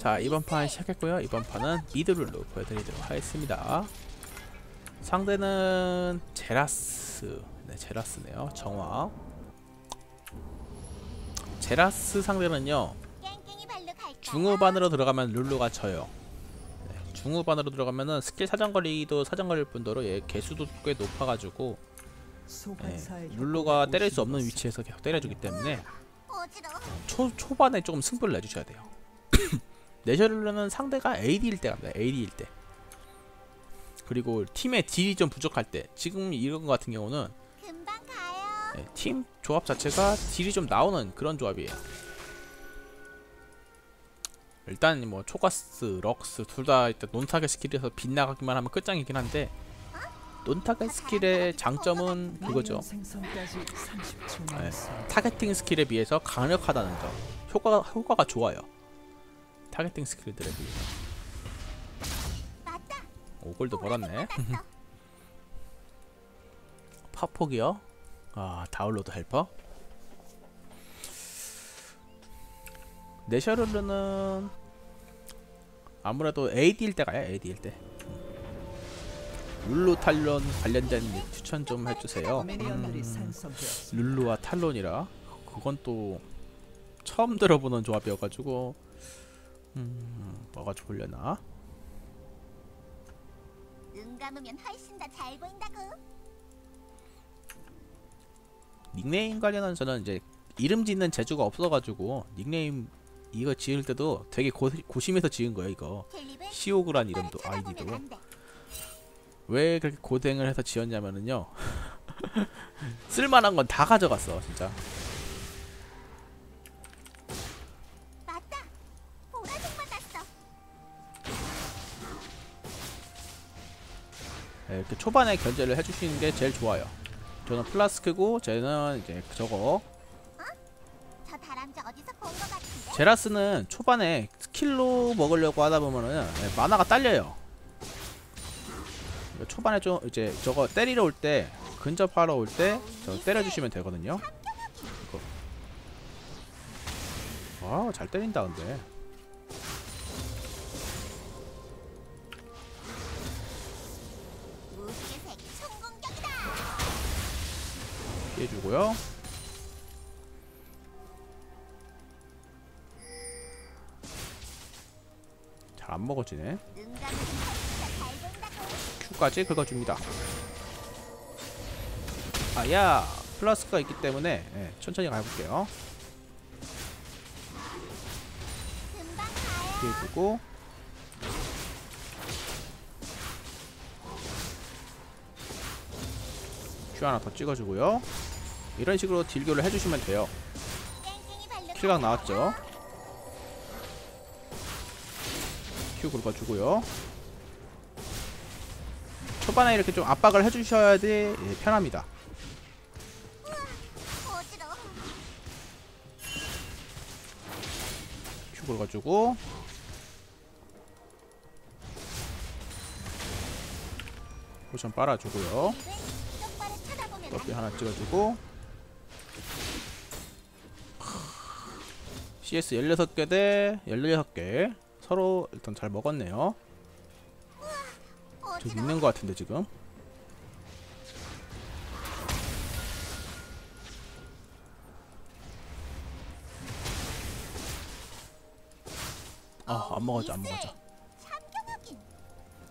자 이번 판 시작했고요. 이번 판은 미드룰로 보여드리도록 하겠습니다. 상대는 제라스. 네 제라스네요. 정화 제라스 상대는요? 중후반으로 들어가면 룰루가 져요. 네, 중후반으로 들어가면은 스킬 사정거리도 사정거릴 뿐더러 얘 개수도 꽤 높아가지고 네, 룰루가 때릴 수 없는 위치에서 계속 때려주기 때문에. 초, 초반에 조금 승부를 내주셔야 돼요 내셔룰루는 상대가 AD일 때 갑니다. AD일 때. 그리고 팀의 딜이 좀 부족할 때. 지금 이런 거 같은 경우는 금방 가요. 네, 팀 조합 자체가 딜이 좀 나오는 그런 조합이에요. 일단 뭐 초가스, 럭스 둘 다 일단 논타겟 스킬에서 빗나가기만 하면 끝장이긴 한데 논타겟 스킬의 장점은 그거죠. 네, 타겟팅 스킬에 비해서 강력하다는 점. 효과가, 효과가 좋아요 타겟팅 비해서 맞다. 오골도 벌었네. 파폭이요? 아 다운로드 헬퍼? 네셔룰르는 아무래도 AD일 때 가요 AD일 때. 룰루 탈론 관련된 추천 좀 해주세요. 음, 룰루와 탈론이라 그건 또 처음 들어보는 조합이어가지고 음 뭐가 좋으려나? 눈 감으면 훨씬 더 잘 보인다고. 닉네임 관련한 저는 이제 이름 짓는 재주가 없어가지고 닉네임 이거 지을 때도 되게 고, 고심해서 지은 거예요 이거. 시오그란 이름도 아이디도. 왜 그렇게 고생을 해서 지었냐면은요. 쓸만한 건 다 가져갔어 진짜 이렇게 초반에 견제를 해주시는 게 제일 좋아요 저는 플라스크고 쟤는 이제 저거? 제라스는 초반에 스킬로 먹으려고 하다 보면은 네, 딸려요. 초반에 좀 이제 저거 때리러 올 때 근접하러 올 때 저 때려주시면 되거든요. 이거. 와, 잘 때린다 근데. 피해주고요. 잘 안 먹어지네. Q까지 긁어줍니다. 아야 플러스가 있기 때문에 예, 천천히 가볼게요. 피해주고 Q 하나 더 찍어주고요. 이런 식으로 딜교를 해주시면 돼요. 킬각 나왔죠. Q 긁어주고요. 초반에 이렇게 좀 압박을 해주셔야지 예, 편합니다. Q 긁어주고 포션 빨아주고요. 커피 하나 찍어주고 CS 16개 대 16개 서로 일단 잘 먹었네요 저 어지러워. 있는 것 같은데 지금 아 안 먹었죠 안 먹었죠 참견하긴.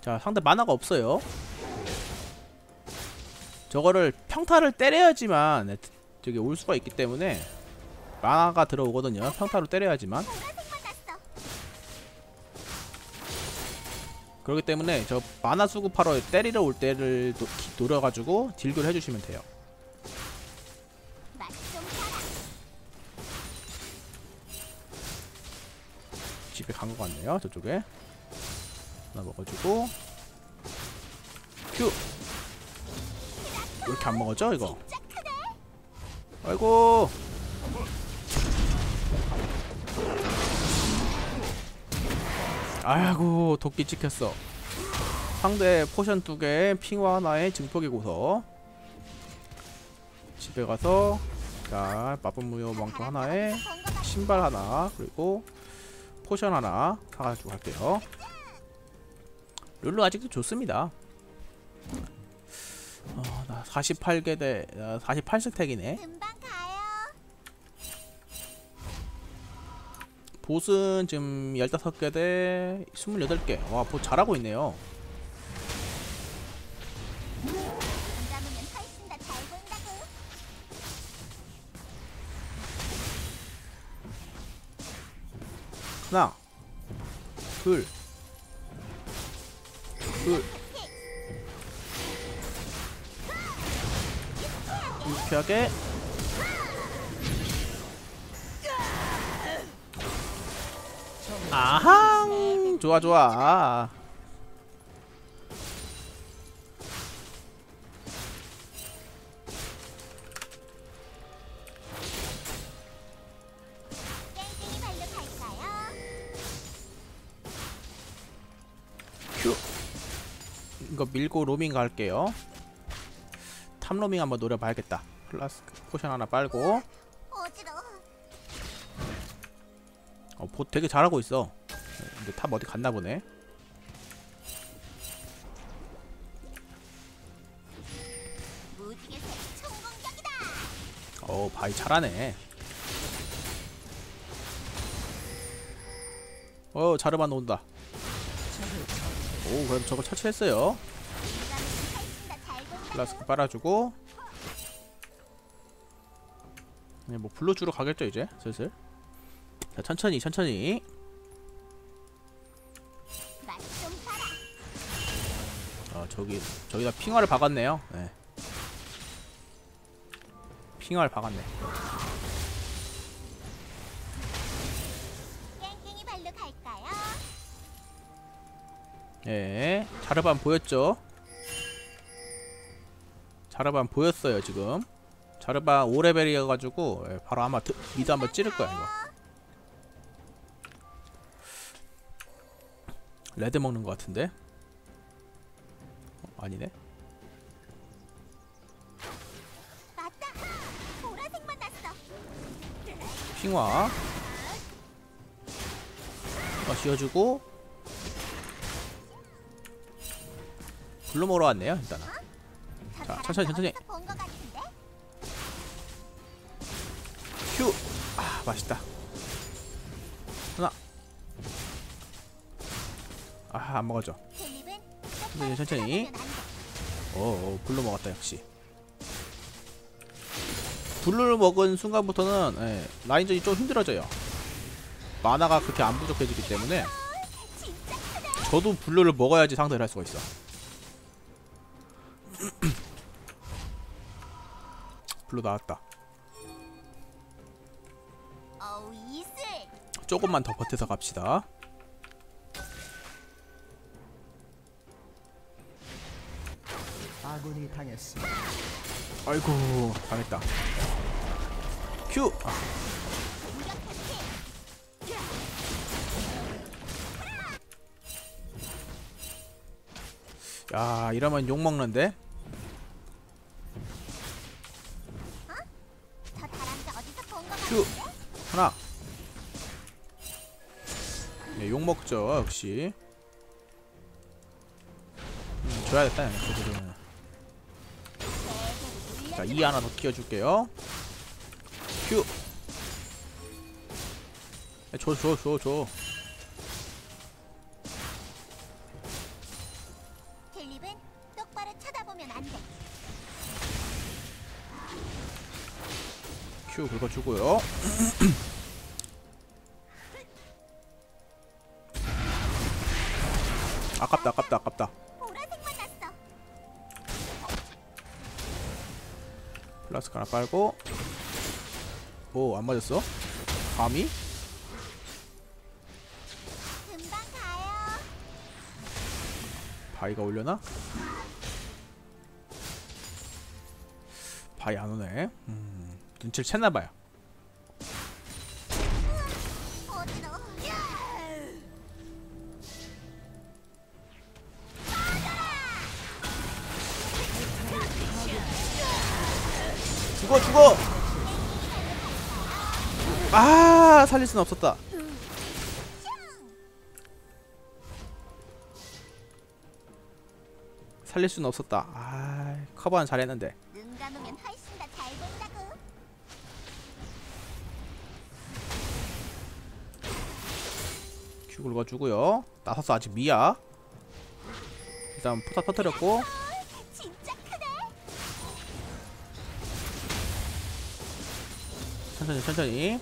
자 상대 만화가 없어요 저거를 평타를 때려야지만 네, 저기 올 수가 있기 때문에 만화가 들어오거든요 평타로 때려야지만. 그렇기 때문에 저 만화 수급하러 때리러 올 때를 노, 기- 노려가지고 딜교를 해주시면 돼요. 집에 간 것 같네요 저쪽에 하나 먹어주고 큐 왜 이렇게 안 먹어져 이거. 아이고 아이고 도끼 찍혔어 상대 포션 두개 핑화 하나에 증폭의 고서 집에 가서 자 마법 무효 망토 하나에 신발 하나 그리고 포션 하나 사가지고 갈게요. 룰루 아직도 좋습니다. 어, 나 48개 대 48스택이네. 보스는 지금 15개 대 28개. 와, 보스 잘하고 있네요. 하나, 둘, 둘. 유쾌하게. 아하, 좋아 좋아. 큐. 이거 밀고 로밍 갈게요. 탑 로밍 한번 노려봐야겠다. 플라스 포션 하나 빨고. 어, 보 되게 잘하고 있어. 근데 탑 어디 갔나 보네. 어, 바이 잘하네. 어, 자르반 온다. 오, 그래도 저걸 처치했어요. 플라스크 빨아주고. 네, 뭐 블루 주러 가겠죠 이제 슬슬. 자, 천천히 천천히. 어, 저기 저기다 핑화를 박았네요. 네. 핑화를 박았네. 예, 자르반 보였죠? 자르반 보였어요 지금. 자르반 5레벨이어가지고 예, 바로 아마 드, 미드 한번 찌를 거야 이거. 레드 먹는 것 같은데? 어, 아니네. 핑화. 어, 씌워주고. 블루 먹으러 왔네요 일단은. 저 자, 천천히, 천천히. 휴! 아, 맛있다. 아, 안 먹어져. 네, 천천히. 오, 오 블루 먹었다, 역시. 블루를 먹은 순간부터는 예, 라인전이 좀 힘들어져요. 마나가 그렇게 안 부족해지기 때문에 크네. 저도 블루를 먹어야지 상대를 할 수가 있어. 블루 나왔다. 조금만 더 버텨서 갑시다. 아군이 당했습니다. 아이고 당했다. 큐. 아, 야 이러면 욕 먹는데. 큐. 하나. 네, 욕 먹죠 역시. 음, 줘야겠다. 줘. 자, 이 하나 더 끼워줄게요. 큐. 야, 줘, 줘, 줘, 줘. 힐립은 똑바로 쳐다보면 안 돼. 큐 긁어주고요. 아깝다, 아깝다, 아깝다. 빨고. 오, 안 맞았어? 감히? 바위가 올려나? 바위 안 오네. 음, 눈치를 챘나봐요. 죽어 죽어. 아 살릴 수는 없었다. 살릴 수는 없었다. 아 커버는 잘했는데. 큐 긁어주고요. 나서서 아직 미야. 일단 포탑 터뜨렸고. 천천히 천천히.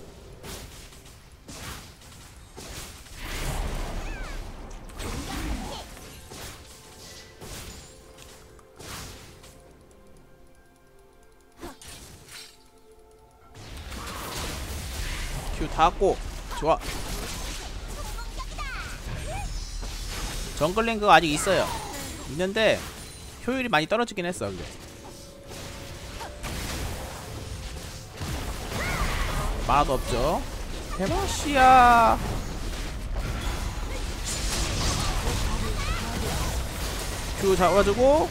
큐 닿았고 좋아. 정글링크가 아직 있어요. 있는데 효율이 많이 떨어지긴 했어 근데 맛 없죠? 대마시야. 큐 잡아주고.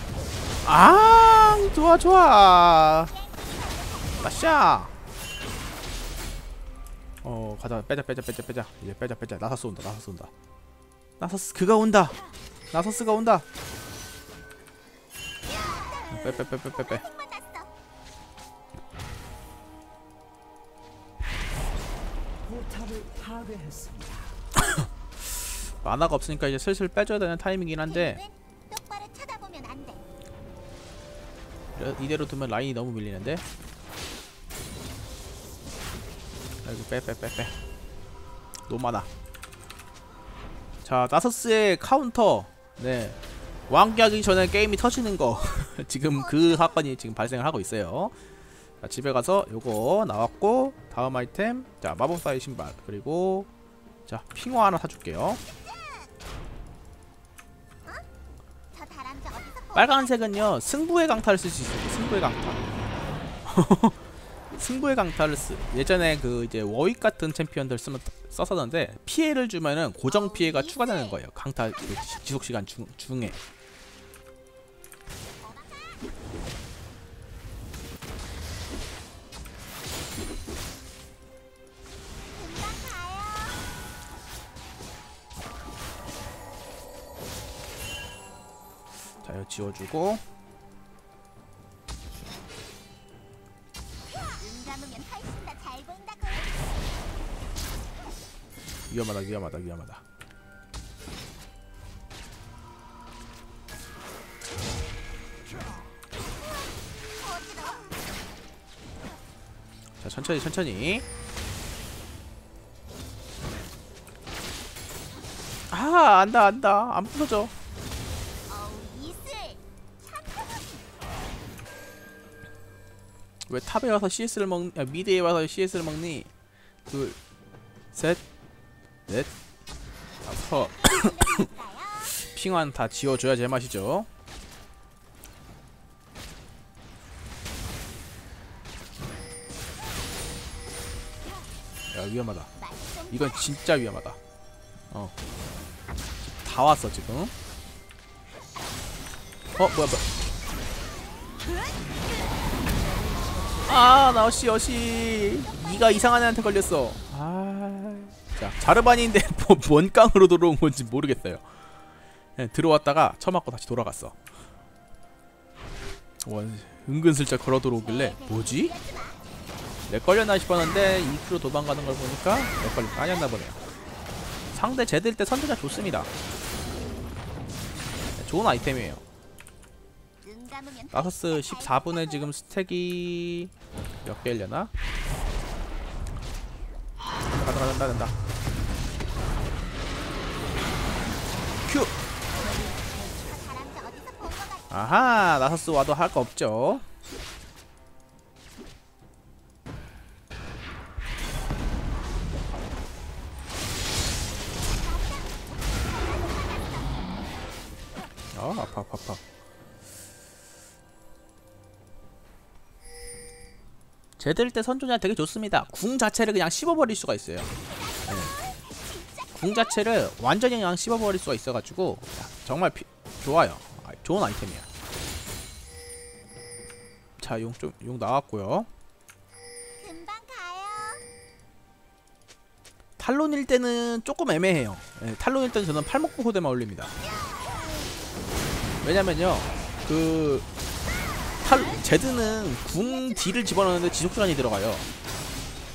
아 좋아 좋아. 마샤. 어 가자. 빼자 빼자 빼자 빼자. 이제 빼자 빼자. 나사스 온다 나사스 온다. 나사스 그가 온다. 나사스가 온다. 빼빼빼빼 빼빼 포탑을 파괴했습니다. 만화가 없으니까 이제 슬슬 빼줘야 되는 타이밍이긴 한데. 이래- 이대로 두면 라인이 너무 밀리는데? 아이고 빼빼빼빼. 너무 많아. 자 나서스의 카운터. 네. 왕기하기 전에 게임이 터지는 거. 지금 그 사건이 지금 발생을 하고 있어요 자 집에 가서 요거 나왔고 다음 아이템. 자 마법사의 신발. 그리고 자 핑화 하나 사줄게요. 빨간색은요 승부의 강타를 쓸 수 있어요 승부의 강타 승부의 강타를 쓰 예전에 그 이제 워윅 같은 챔피언들 쓰면 썼었는데 피해를 주면은 고정 피해가 추가되는 거예요. 강타 그 지- 지속 시간 중, 중에 자 이거 지워주고. 위험하다 위험하다 위험하다. 자 천천히 천천히 아 안다 안다 안 부서져 왜 탑에 와서 CS를 먹, 아, 미드에 와서 CS를 먹니? 둘, 셋, 넷, 다섯. 핑환 다 지워줘야 제맛이죠. 야 위험하다. 이건 진짜 위험하다. 어. 다 왔어 지금. 어 뭐야 뭐야. 아 나오시 여시 이가 이상한 애한테 걸렸어. 아. 자 자르반인데 뭐, 뭔 깡으로 들어온 건지 모르겠어요. 예, 들어왔다가 처맞고 다시 돌아갔어. 원 은근슬쩍 걸어 들어오길래 뭐지? 내 걸렸나 싶었는데 2km 도망가는 걸 보니까 내 걸린 거 아니었나 보네요. 상대 제들 때 선제가 좋습니다. 네, 좋은 아이템이에요. 나서스 훨씬 더잘 14분에 지금 스택이 몇 개려나? 간다 간다 간다. 큐. 아하 나서스 와도 할 거 없죠. 아 아파 아파 아파. 제들 때 선조냐 되게 좋습니다. 궁 자체를 그냥 씹어버릴 수가 있어요. 네. 궁 자체를 완전히 그냥 씹어버릴 수가 있어가지고 야, 정말 피, 좋아요. 아, 좋은 아이템이야. 자, 용 좀용 나왔고요. 금방 가요. 탈론일 때는 조금 애매해요. 예, 탈론일 때는 저는 팔목부 호대만 올립니다. 왜냐면요, 그 탈, 제드는 궁 딜을 집어넣는데 지속시간이 들어가요.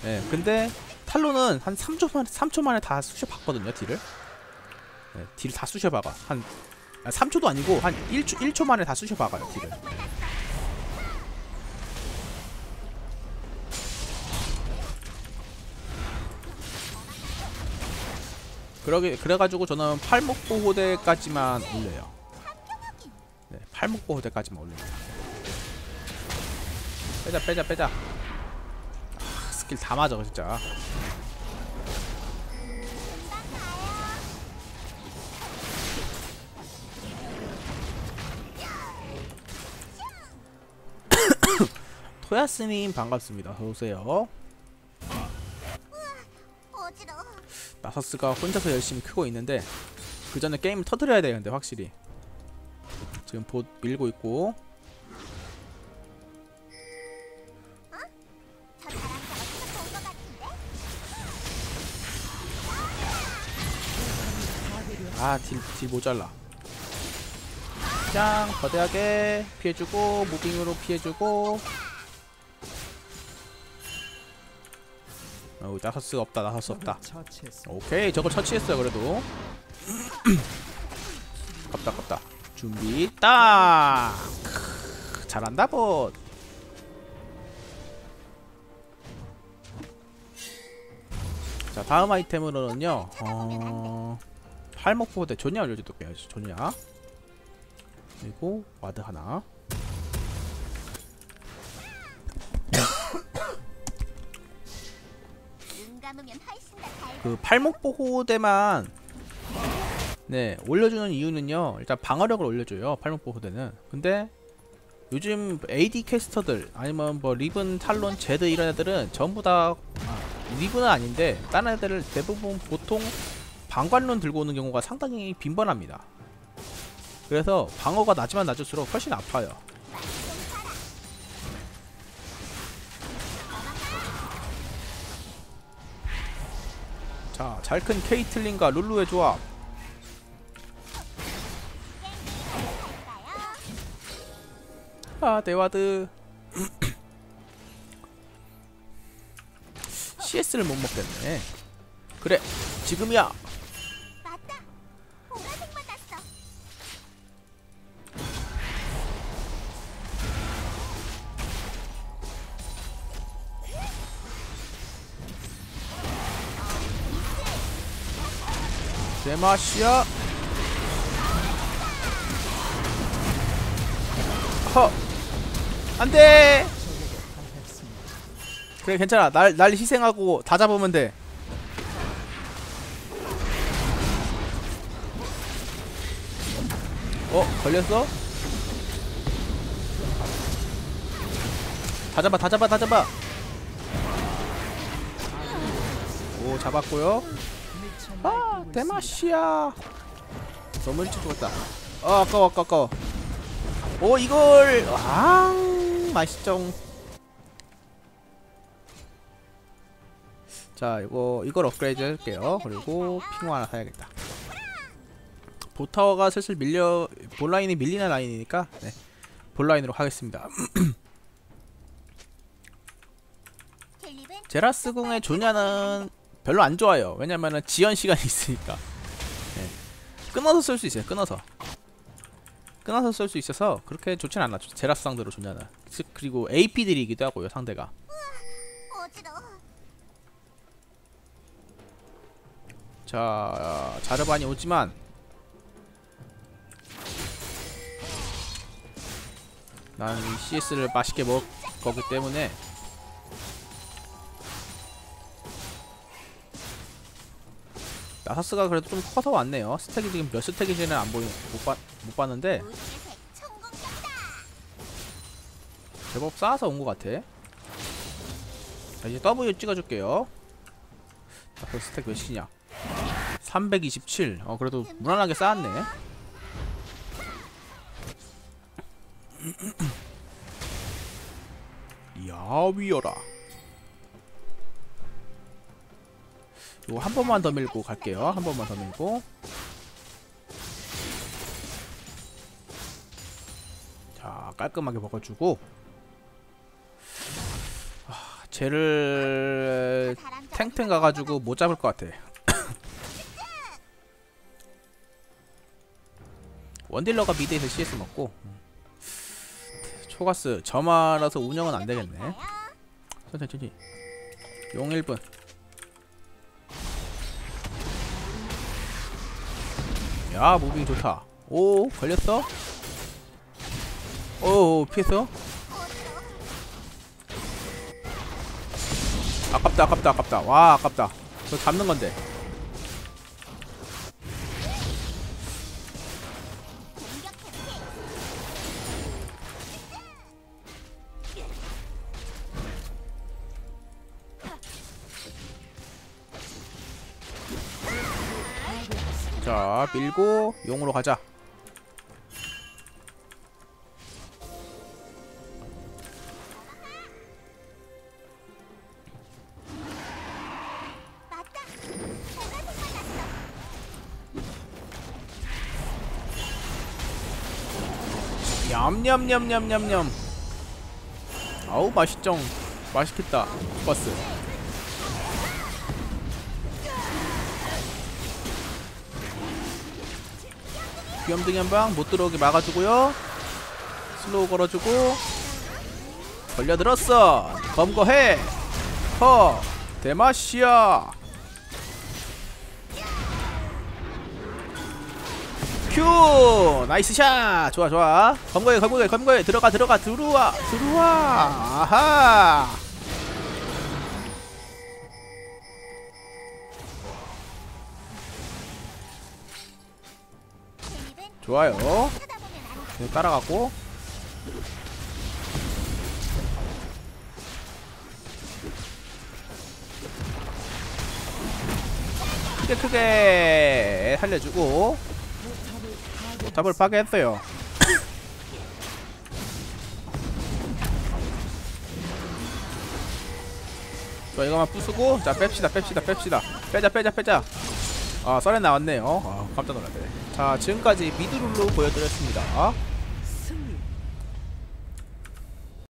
예, 근데 탈로는 한 3초 만에 3초 만에 다 쑤셔 박거든요, 딜을. 예, 딜을 다 쑤셔 박아. 한 아, 3초도 아니고 한 1초 1초 만에 다 쑤셔 박아요, 딜을. 그러게 그래가지고 저는 팔목 보호대까지만 올려요. 네, 팔목 보호대까지만 올립니다. 빼자 빼자 빼자. 아, 스킬 다 맞아 진짜. 토야스님 반갑습니다. 어서 오세요. 어지러워. 나서스가 혼자서 열심히 크고 있는데 그 전에 게임을 터뜨려야 되는데 확실히 지금 봇 밀고 있고 아딜 딜 모자라. 짱 거대하게 피해주고 무빙으로 피해주고. 어우 없다 나서스 없다 적을 처치했습니다. 오케이 저걸 처치했어요 그래도. 깝다 깝다. 준비 딱 크, 잘한다 봇. 자 다음 아이템으로는요 어... 조냐 올려줘도 빼야지 조냐 그리고 와드 하나. 그 팔목보호대만 네 올려주는 이유는요 일단 방어력을 올려줘요 팔목보호대는. 근데 요즘 AD 캐스터들 아니면 뭐 리븐, 탈론, 제드 이런 애들은 전부 다 아, 리븐은 아닌데 다른 애들을 대부분 보통 방관론 들고 오는 경우가 상당히 빈번합니다 그래서 방어가 낮으면 낮을수록 훨씬 아파요 자, 잘 큰 케이틀린과 룰루의 조합. 아, 네와드. CS를 못 먹겠네. 그래, 지금이야. 제맛이야. 허. 안 돼. 그래, 괜찮아. 날, 날 희생하고 다 잡으면 돼. 어, 걸렸어? 다 잡아, 다 잡아, 다 잡아. 오, 잡았고요. 아, 대마시야. 너무 일찍 죽었다. 아, 아까워, 아까워, 아까워. 오, 이걸, 아, 맛있죠. 자, 이거, 이걸 업그레이드 할게요. 그리고 핑화 하나 사야겠다. 보타워가 슬슬 밀려, 본라인이 밀리는 라인이니까, 네. 본라인으로 하겠습니다. 킬립은 제라스 궁의 조냐는 별로 안 좋아요. 왜냐면은 지연 시간이 있으니까. 네. 끊어서 쓸 수 있어요. 끊어서. 끊어서 쓸 수 있어서 그렇게 좋진 않아. 제라스 상대로 조냐는. 즉, 그리고 AP들이기도 하고요. 상대가. 자, 자르반이 오지만 난이 CS를 맛있게 먹을 거기 때문에 나사스가 그래도 좀 커서 왔네요. 스택이 지금 몇 스택인지는 안 보이 못, 봐, 못 봤는데. 제법 쌓아서 온 것 같아. 자, 이제 W 찍어줄게요. 자, 그 스택 몇이냐? 327. 어, 그래도 무난하게 쌓았네. 야위어라. 이거 한 번만 더 밀고 갈게요. 한 번만 더 밀고. 자 깔끔하게 먹어주고 아, 쟤를 탱탱 가가지고 못 잡을 것 같아 원딜러가 미드에서 CS 먹고 초가스 저마라서 운영은 안 되겠네 있어요? 천천히 천천히 용 1분 야 무빙 좋다 오 걸렸어? 오 피했어? 아깝다 아깝다 아깝다 와 아깝다 저 잡는 건데 자 밀고 용으로 가자. 냠냠냠냠냠냠. 아우 맛있쩡 맛있겠다. 버스 귀염둥이 한 방 못 들어오게 막아주고요. 슬로우 걸어주고. 걸려들었어. 검거해. 허 대마시아 큐 나이스 샷. 좋아 좋아. 검거해 검거해 검거해. 들어가 들어가. 들어와 들어와. 아하 좋아요. 이거 따라가고. 크게 크게 살려주고 답을 파괴했어요. 자 이거만 부수고 자 뺍시다 뺍시다 뺍시다. 빼자 빼자 빼자 아 썰에 나왔네요. 아 깜짝 놀랐네. 자 지금까지 미드룰로 보여드렸습니다